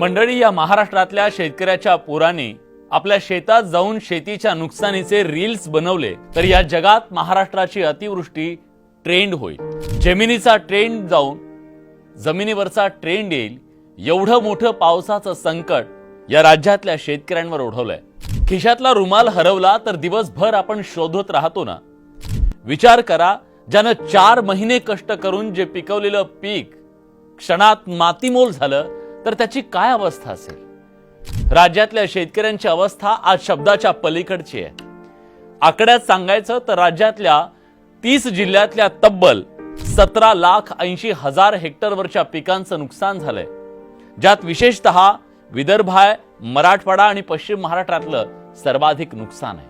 मंडळी या महाराष्ट्रातल्या शेतकऱ्याच्या पोराने आपल्या शेतात जाऊन शेतीच्या नुकसानीचे रील्स बनवले तर या जगात महाराष्ट्राची अतिवृष्टी ट्रेंड होईल. जमिनीचा ट्रेंड जाऊन जमिनीवरचा ट्रेंड येईल. एवढं मोठं पावसाचं संकट या राज्यातल्या शेतकऱ्यांवर ओढवलंय. खिशातला रुमाल हरवला तर दिवसभर आपण शोधत राहतो ना? विचार करा ज्यानं चार महिने कष्ट करून जे पिकवलेलं पीक क्षणात मातीमोल झालं तर त्याची काय अवस्था असेल? राज्यातल्या शेतकऱ्यांची अवस्था आज शब्दाच्या पलीकडची आहे. आकड्यात सांगायचं तर राज्यातल्या तीस जिल्ह्यातल्या तब्बल सतरा लाख ऐंशी हजार हेक्टरवरच्या पिकांचं नुकसान झालंय. ज्यात विशेषतः विदर्भ आहे मराठवाडा आणि पश्चिम महाराष्ट्रातलं सर्वाधिक नुकसान आहे.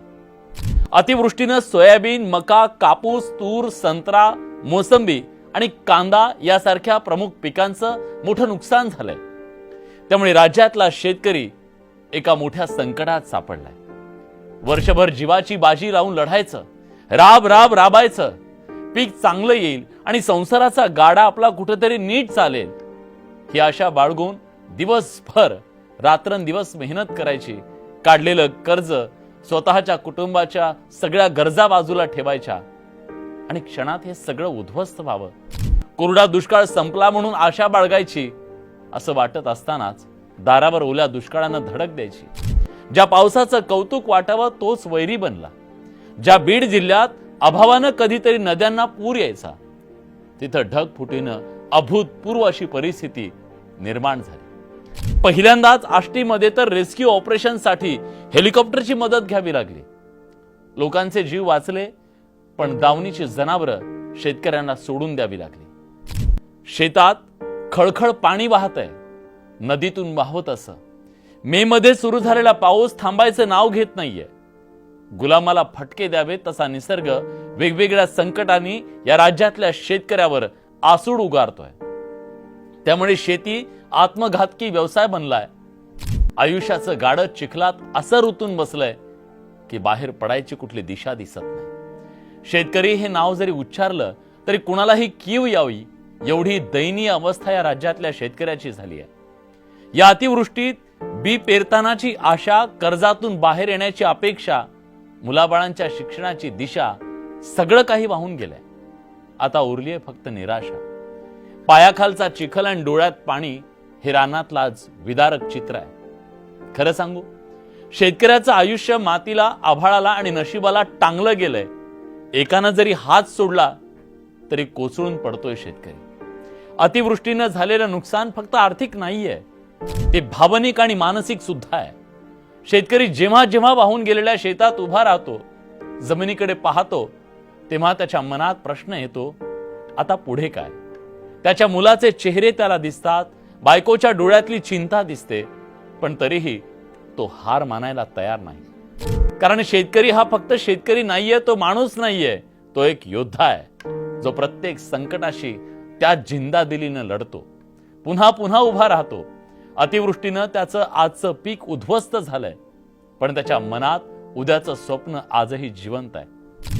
अतिवृष्टीनं सोयाबीन मका कापूस तूर संत्रा मोसंबी आणि कांदा यासारख्या प्रमुख पिकांचं मोठं नुकसान झालंय. त्यामुळे राज्यातला शेतकरी एका मोठ्या संकटात सापडलाय. वर्षभर जीवाची बाजी लावून लढायचं राब राब राबायचं पीक चांगलं येईल आणि संसाराचा गाडा आपला कुठेतरी नीट चालेल ही आशा बाळगून दिवसभर रात्रंदिवस मेहनत करायची काढलेलं कर्ज स्वतःच्या कुटुंबाच्या सगळ्या गरजा बाजूला ठेवायच्या आणि क्षणात हे सगळं उद्ध्वस्त व्हावं. कोरडा दुष्काळ संपला म्हणून आशा बाळगायची असं वाटत असतानाच दारावर ओल्या दुष्काळानं धडक द्यायची. ज्या पावसाचं कौतुक वाटावं तोच वैरी बनला. ज्या बीड जिल्ह्यात अभावानं कधीतरी नद्यांना पूर यायचा तिथं ढगफुटीनं अभूतपूर्व अशी परिस्थिती निर्माण झाली. पहिल्यांदाच आष्टीमध्ये तर रेस्क्यू ऑपरेशनसाठी हेलिकॉप्टरची मदत घ्यावी लागली. लोकांचे जीव वाचले पण दावणीची जनावरं शेतकऱ्यांना सोडून द्यावी लागली. शेतात खळखळ पाणी वाहत आहे नदीतून वाहत असं. मे मध्ये सुरू झालेला पाऊस थांबायचं नाव घेत नाहीये. गुलामाला फटके द्यावे तसा निसर्ग वेगवेगळ्या संकटांनी या राज्यातल्या शेतकऱ्यावर आसूड उगारतोय. त्यामुळे शेती आत्मघातकी व्यवसाय बनलाय. आयुष्याचं गाडं चिखलात असं ऋतून बसलंय की बाहेर पडायची कुठली दिशा दिसत नाही. शेतकरी हे नाव जरी उच्चारलं तरी कुणालाही कीव यावी एवढी दयनीय अवस्था या राज्यातल्या शेतकऱ्याची झाली आहे. या अतिवृष्टीत बी पेरतानाची आशा कर्जातून बाहेर येण्याची अपेक्षा मुलाबाळांच्या शिक्षणाची दिशा सगळं काही वाहून गेलंय. आता उरली आहे फक्त निराशा. पायाखालचा चिखल आणि डोळ्यात पाणी हे रानातलं आज विदारक चित्र आहे. खरं सांगू शेतकऱ्याचं आयुष्य मातीला आभाळाला आणि नशिबाला टांगलं गेलंय. एकानं जरी हात सोडला तरी कोसळून पडतोय शेतकरी. अतिवृष्टीनं झालेलं नुकसान फक्त आर्थिक नाहीये ते भावनिक आणि मानसिक सुद्धा आहे. शेतकरी जेव्हा जेव्हा वाहून गेलेल्या शेतात उभा राहतो जमिनीकडे पाहतो तेव्हा त्याच्या मनात प्रश्न येतो आता पुढे काय? त्याच्या मुलाचे चेहरे त्याला दिसतात बायकोच्या डोळ्यातली चिंता दिसते पण तरीही तो हार मानायला तयार नाही. कारण शेतकरी हा फक्त शेतकरी नाहीये तो माणूस नाहीये तो एक योद्धा आहे. जो प्रत्येक संकटाशी त्या जिंदादिलीनं लढतो. पुन्हा पुन्हा उभा राहतो. अतिवृष्टीनं त्याचं आजचं पीक उद्ध्वस्त झालंय. पण त्याच्या मनात उद्याचं स्वप्न आजही जिवंत आहे.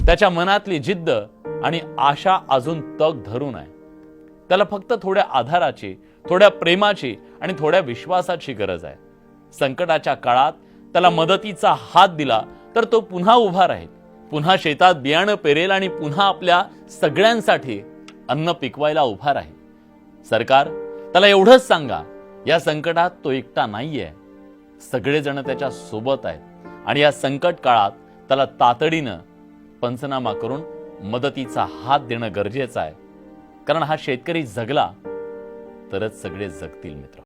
त्याच्या मनातली जिद्द आणि आशा अजून तग धरून आहे. त्याला फक्त थोड्या आधाराची थोड्या प्रेमाची आणि थोड्या विश्वासाची गरज आहे. संकटाच्या काळात त्याला मदतीचा हात दिला तर तो पुन्हा उभा राहील. पुन्हा शेतात बियाणं पेरेल आणि पुन्हा आपल्या सगळ्यांसाठी अन्न पिकवायला उभा राहील. सरकार त्याला एवढंच सांगा या संकटात तो एकटा नाहीये. सगळेजण त्याच्या सोबत आहेत आणि या संकट काळात त्याला तातडीनं पंचनामा करून मदतीचा हात देणं गरजेचं आहे. कारण हा शेतकरी जगला तरच सगळे जगतील मित्र.